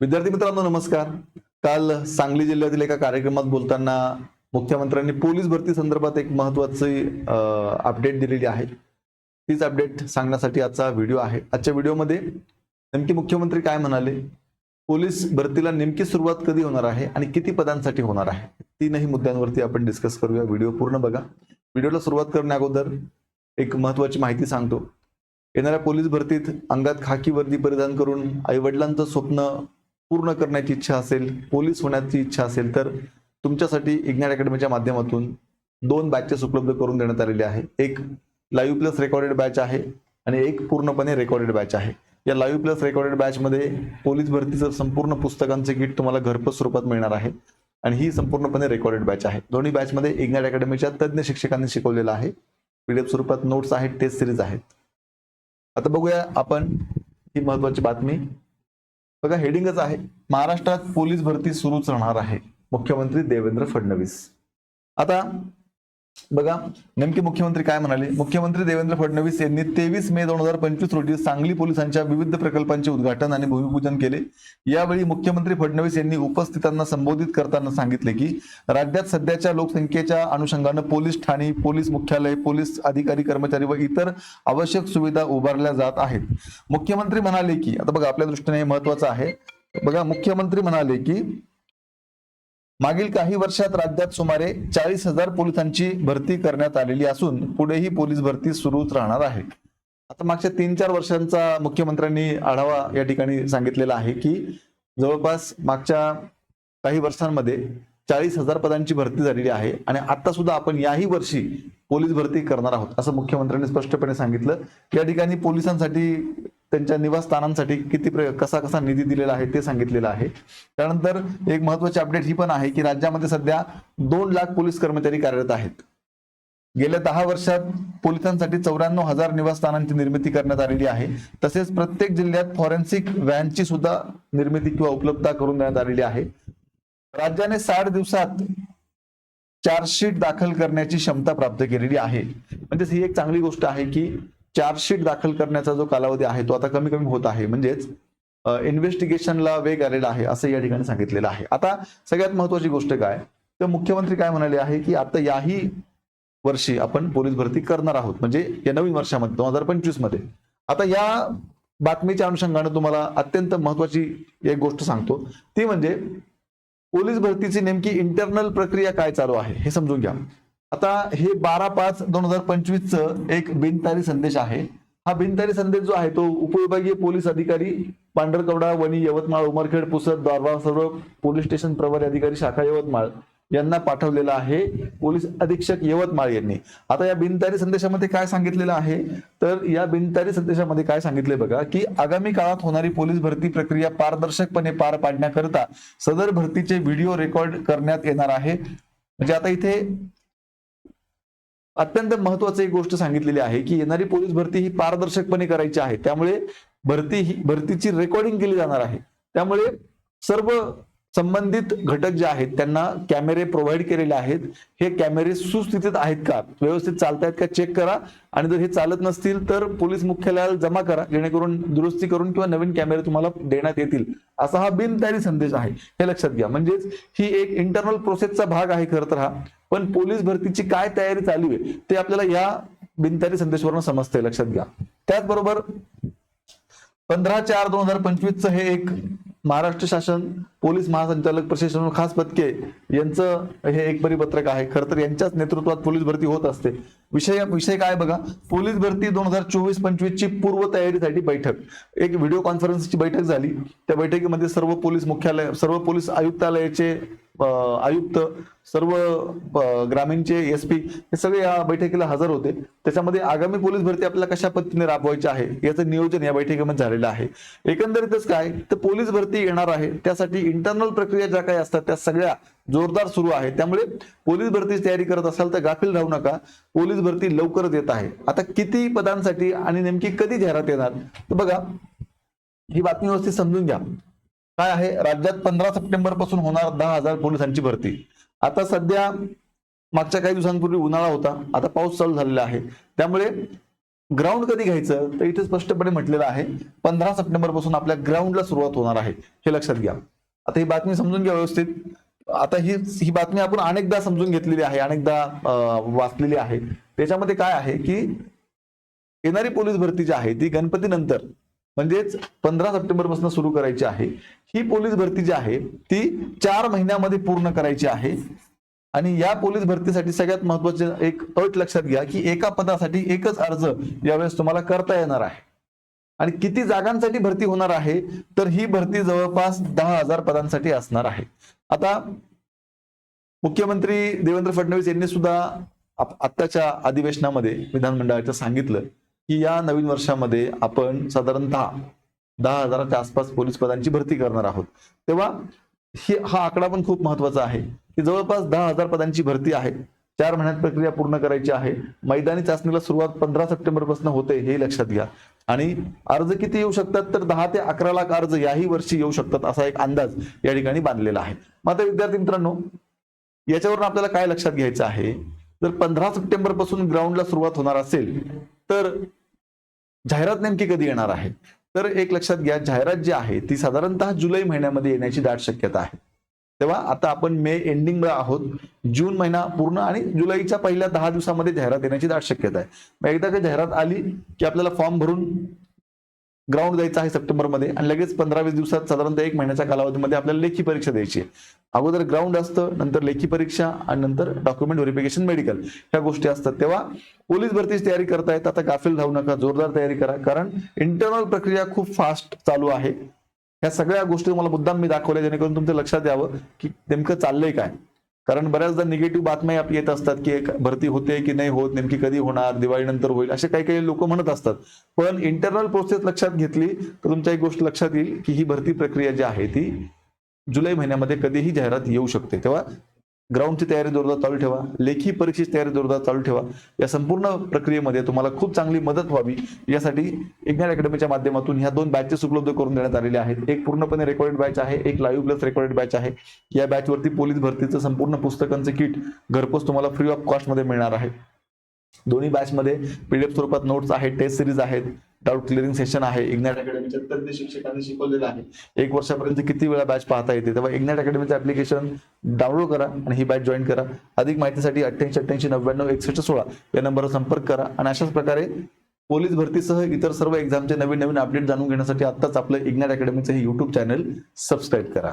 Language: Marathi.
विद्यार्थी मित्रांनो नमस्कार. काल सांगली जिल्ह्यातील एका कार्यक्रमात बोलताना मुख्यमंत्र्यांनी पोलीस भरती संदर्भात एक महत्वाची अपडेट दिलेली आहे. तीच अपडेट सांगण्यासाठी आजचा व्हिडिओ आहे. आजच्या व्हिडिओमध्ये नेमकी मुख्यमंत्री काय म्हणाले? पोलीस भरतीला नेमकी सुरुवात कधी होणार आहे आणि किती पदांसाठी होणार आहे? तीनही मुद्द्यांवरती आपण डिस्कस करूया. व्हिडिओ पूर्ण बघा. व्हिडिओला सुरुवात करण्या अगोदर एक महत्वाची माहिती सांगतो. येणाऱ्या पोलीस भरतीत अंगात खाकी वर्दी परिधान करून आईवडिलांचं स्वप्न पूर्ण करण्याची इच्छा असेल पोलीस होण्याची इच्छा असेल तर तुमच्यासाठी इग्नॅट अकॅडमीच्या माध्यमातून दोन बॅचेस उपलब्ध करून देण्यात आलेले आहे. एक लाईव्ह प्लस रेकॉर्डेड बॅच आहे आणि एक पूर्णपणे रेकॉर्डेड बॅच आहे. या लाईव्ह प्लस रेकॉर्डेड बॅचमध्ये पोलीस भरतीचं संपूर्ण पुस्तकांचे किट तुम्हाला घरपोच स्वरूपात मिळणार आहे आणि ही संपूर्णपणे रेकॉर्डेड बॅच आहे. दोन्ही बॅचमध्ये इग्नॅट अकॅडमीच्या तज्ज्ञ शिक्षकांनी शिकवलेलं आहे. पीडीएफ स्वरूपात नोट्स आहेत टेस्ट सिरीज आहेत. आता बघूया आपण ही महत्वाची बातमी बघा हेडिंगच आहे. महाराष्ट्रात पोलीस भरती सुरूच राहणार आहे. मुख्यमंत्री देवेंद्र फडणवीस. आता बघा नेमके मुख्यमंत्री काय म्हणाले? मुख्यमंत्री देवेंद्र फडणवीस यांनी तेवीस मे दोन हजार पंचवीस रोजी सांगली पोलिसांच्या विविध प्रकल्पांचे उद्घाटन आणि भूमिपूजन केले. यावेळी मुख्यमंत्री फडणवीस यांनी उपस्थितांना संबोधित करताना सांगितले की राज्यात सध्याच्या लोकसंख्येच्या अनुषंगानं पोलीस ठाणी पोलीस मुख्यालय पोलीस अधिकारी कर्मचारी व इतर आवश्यक सुविधा उभारल्या जात आहेत. मुख्यमंत्री म्हणाले की आता बघा आपल्या दृष्टीने हे महत्वाचं आहे. बघा मुख्यमंत्री म्हणाले की मागील काही वर्षात राज्यात सुमारे चाळीस हजार पोलिसांची भरती करण्यात आलेली असून पुढेही पोलीस भरती सुरूच राहणार आहे. आता मागच्या तीन चार वर्षांचा मुख्यमंत्र्यांनी आढावा या ठिकाणी सांगितलेला आहे की जवळपास मागच्या काही वर्षांमध्ये चाळीस हजार पदांची भरती झालेली आहे आणि आता सुद्धा आपण याही वर्षी पोलीस भरती करणार आहोत असं मुख्यमंत्र्यांनी स्पष्टपणे सांगितलं. या ठिकाणी पोलिसांसाठी त्यांच्या निवासस्थानांसाठी किती कसा कसा निधी दिलेला आहे ते सांगितलेलं आहे. त्यानंतर एक महत्वाची अपडेट ही पण आहे की राज्यामध्ये सध्या दोन लाख पोलीस कर्मचारी कार्यरत आहेत. गेल्या दहा वर्षात पोलिसांसाठी चौऱ्याण्णव हजार निवासस्थानांची निर्मिती करण्यात आलेली आहे. तसेच प्रत्येक जिल्ह्यात फॉरेन्सिक व्हॅनची सुद्धा निर्मिती किंवा उपलब्धता करून देण्यात आलेली आहे. राज्याने साठ दिवसात चार्जशीट दाखल करण्याची क्षमता प्राप्त केलेली आहे. म्हणजेच ही एक चांगली गोष्ट आहे की चार्जशीट दाखल करण्याचा जो कालावधी आहे तो आता कमी कमी होत आहे. म्हणजेच इन्व्हेस्टिगेशनला वेग आलेला आहे असं या ठिकाणी सांगितलेलं आहे. आता सगळ्यात महत्वाची गोष्ट काय? तर मुख्यमंत्री काय म्हणाले आहे की आता याही वर्षी आपण पोलीस भरती करणार आहोत. म्हणजे या नवीन वर्षामध्ये दोन हजार पंचवीसमध्ये. आता या बातमीच्या अनुषंगाने तुम्हाला अत्यंत महत्वाची एक गोष्ट सांगतो. ती म्हणजे पोलीस भरतीची नेमकी इंटरनल प्रक्रिया काय चालू आहे हे समजून घ्या. आता हे बारा पाच दोन हजार पंचवीसचं एक बिनतारी संदेश आहे. हा बिनतारी संदेश जो आहे तो उपविभागीय पोलीस अधिकारी पांढरकवडा वणी यवतमाळ उमरखेड पुसद द्वारवा सर्व पोलीस स्टेशन प्रभारी अधिकारी शाखा यवतमाळ यांना पाठवलेला आहे. पोलीस अधीक्षक यवतमाळ यांनी. आता या बिनतारी संदेशामध्ये काय सांगितलेलं आहे? तर या बिनतारी संदेशामध्ये काय सांगितले बघा की आगामी काळात होणारी पोलीस भरती प्रक्रिया पारदर्शकपणे पार पाडण्याकरता सदर भरतीचे व्हिडिओ रेकॉर्ड करण्यात येणार आहे. म्हणजे आता इथे अत्यंत महत्वाची एक गोष्ट सांगितलेली आहे की येणारी पोलीस भरती ही पारदर्शकपणे करायची आहे. त्यामुळे भरती ही भरतीची रेकॉर्डिंग केली जाणार आहे. त्यामुळे सर्व संबंधित घटक जे आहेत त्यांना कॅमेरे प्रोव्हाइड केलेले आहेत. हे कॅमेरे सुस्थितीत आहेत का? व्यवस्थित चालतायत का? चेक करा. आणि जर हे चालत नसतील तर पोलीस मुख्यालयाला जमा करा. जेणेकरून दुरुस्ती करून किंवा नवीन कॅमेरे तुम्हाला देण्यात येतील. असा हा बिनतारी संदेश आहे. हे लक्षात घ्या. म्हणजेच ही एक इंटरनल प्रोसेसचा भाग आहे खरं तर हा. पण पोलीस भरतीची काय तयारी चालू आहे ते आपल्याला या बिनतारी संदेशवरून समजते लक्षात घ्या. त्याचबरोबर पंधरा चार दोन हजार पंचवीसचं हे एक महाराष्ट्र शासन पोलीस महासंचालक प्रशासन खास पदके यांचं हे एक परिपत्रक आहे. खरं तर यांच्याच नेतृत्वात पोलीस भरती होत असते. विषय विषय काय बघा? पोलीस भरती दोन हजार चोवीस पंचवीस ची पूर्व तयारीसाठी बैठक. एक व्हिडिओ कॉन्फरन्सची बैठक झाली. त्या बैठकीमध्ये सर्व पोलीस मुख्यालय सर्व पोलीस आयुक्तालयाचे आयुक्त सर्व ग्रामीणचे एस पी हे सगळे या बैठकीला हजर होते. त्याच्यामध्ये आगामी पोलीस भरती आपल्याला कशा पद्धतीने राबवायची आहे याचं नियोजन या बैठकीमध्ये झालेलं आहे. एकंदरीतच काय तर पोलीस भरती येणार आहे त्यासाठी इंटरनल प्रक्रिया ज्या काही असतात त्या सगळ्या जोरदार सुरू आहे त्यामुळे पोलीस भरतीची तयारी करत असाल तर गाफील राहू नका. पोलीस भरती लवकरच येत आहे. आता किती पदांसाठी आणि नेमकी कधी जाहिरात येणार तर बघा ही बातमी व्यवस्थित समजून घ्या. काय आहे? राज्यात पंधरा सप्टेंबरपासून होणार दहा हजार पोलिसांची भरती. आता सध्या मागच्या काही दिवसांपूर्वी उन्हाळा होता. आता पाऊस चालू झालेला आहे. त्यामुळे ग्राउंड कधी घ्यायचं? तर इथे स्पष्टपणे म्हटलेलं आहे पंधरा सप्टेंबरपासून आपल्या ग्राउंडला सुरुवात होणार आहे. हे लक्षात घ्या. आता ही बातमी समजून घ्या व्यवस्थित. आता ही ही बातमी आपण अनेकदा समजून घेतलेली आहे अनेकदा वाचलेली आहे. त्याच्यामध्ये काय आहे की येणारी पोलीस भरती जी आहे ती गणपतीनंतर म्हणजेच पंधरा सप्टेंबरपासून सुरू करायची आहे. ही पोलीस भरती जी आहे ती चार महिन्यामध्ये पूर्ण करायची आहे. आणि या पोलीस भरतीसाठी सगळ्यात महत्त्वाचे एक अट लक्षात घ्या की एका पदासाठी एकच अर्ज यावेळेस तुम्हाला करता येणार आहे. आणि किती जागांसाठी भरती होणार आहे तर ही भरती जवळपास दहा हजार पदांसाठी असणार आहे. आता मुख्यमंत्री देवेंद्र फडणवीस यांनी सुद्धा आत्ताच्या अधिवेशनामध्ये विधानमंडळाच्या सांगितलं की या नवीन वर्षामध्ये आपण साधारणतः दहा हजाराच्या आसपास पोलीस पदांची भरती करणार आहोत. तेव्हा ही हा आकडा पण खूप महत्त्वाचा आहे की जवळपास दहा हजार पदांची भरती आहे. चार महिन्यात प्रक्रिया पूर्ण करायची आहे. मैदानी चाचणीला सुरुवात पंधरा सप्टेंबरपासून होते हे लक्षात घ्या. आणि अर्ज किती येऊ शकतात? तर दहा ते अकरा लाख अर्ज याही वर्षी येऊ शकतात असा एक अंदाज या ठिकाणी बांधलेला आहे. मात्र विद्यार्थी मित्रांनो याच्यावरून आपल्याला काय लक्षात घ्यायचं आहे? जर पंधरा सप्टेंबरपासून ग्राउंडला सुरुवात होणार असेल तर जाहिरात नेमकी कधी येणार आहे? तर एक लक्षात घ्या जाहिरात जी आहे ती साधारणतः जुलै महिन्यामध्ये येण्याची दाट शक्यता आहे. तेव्हा आता आपण मे एंडिंगला आहोत. जून महिना पूर्ण आणि जुलैच्या पहिल्या दहा दिवसामध्ये जाहिरात येण्याची दाट शक्यता आहे. मग एकदा का जाहिरात आली की आपल्याला फॉर्म भरून ग्राउंड द्यायचं आहे सप्टेंबरमध्ये आणि लगेच पंधरा वीस दिवसात साधारणतः एक महिन्याच्या कालावधीमध्ये आपल्याला लेखी परीक्षा द्यायची अगोदर ग्राउंड असतं नंतर लेखी परीक्षा आणि नंतर डॉक्युमेंट व्हेरिफिकेशन मेडिकल ह्या गोष्टी असतात. तेव्हा पोलीस भरतीची तयारी करतायत. आता गाफील धावू नका जोरदार तयारी करा. कारण इंटरनल प्रक्रिया खूप फास्ट चालू आहे. ह्या सगळ्या गोष्टी तुम्हाला मुद्दाम मी दाखवल्या जेणेकरून तुमचं लक्षात यावं की नेमकं चाललंय काय. कारण बऱ्याचदा निगेटिव्ह बातम्या आपली येत असतात की भरती होते की नाही होत नेमकी कधी होणार दिवाळीनंतर होईल असे काही काही लोक म्हणत असतात. पण इंटरनल प्रोसेस लक्षात घेतली तर तुमच्या एक गोष्ट लक्षात येईल की ही भरती प्रक्रिया जी आहे ती जुलै महिन्यामध्ये कधीही जाहिरात येऊ शकते. तेव्हा ग्राउंडची तयारी जोरदार चालू ठेवा लेखी परीक्षेची तयारी जोरदार चालू ठेवा. या संपूर्ण प्रक्रियेमध्ये तुम्हाला खूप चांगली मदत व्हावी. यासाठी इग्नाइट अकॅडमीच्या माध्यमातून ह्या दोन बॅचेस उपलब्ध करून देण्यात आलेले आहेत. एक पूर्णपणे रेकॉर्डेड बॅच आहे एक लाईव्ह प्लस रेकॉर्डेड बॅच आहे. या बॅचवरती पोलीस भरतीचं संपूर्ण पुस्तकांचं किट घरपोच तुम्हाला फ्री ऑफ कॉस्टमध्ये मिळणार आहे. दोन्ही बॅचमध्ये पीडीएफ स्वरूपात नोट्स आहेत टेस्ट सिरीज आहेत. डाऊट क्लिअरिंग सेशन आहे. इग्नाइट अकॅडमीच्या तज्ञ शिक्षकांनी शिकवलेलं आहे. एक वर्षापर्यंत किती वेळा बॅच पाहता येते? तेव्हा इग्नाइट अकॅडमीचं ऍप्लिकेशन डाउनलोड करा आणि ही बॅच जॉईन करा. अधिक माहितीसाठी अठ्ठ्याऐंशी अठ्ठ्याऐंशी नव्याण्णव एकसष्ट सोळा या नंबरवर संपर्क करा. आणि अशाच प्रकारे पोलीस भरतीसह इतर सर्व एक्झामचे नवीन नवीन अपडेट जाणून घेण्यासाठी आत्ताच आपलं इग्नाइट अकॅडमीचं हे युट्यूब चॅनल सबस्क्राईब करा.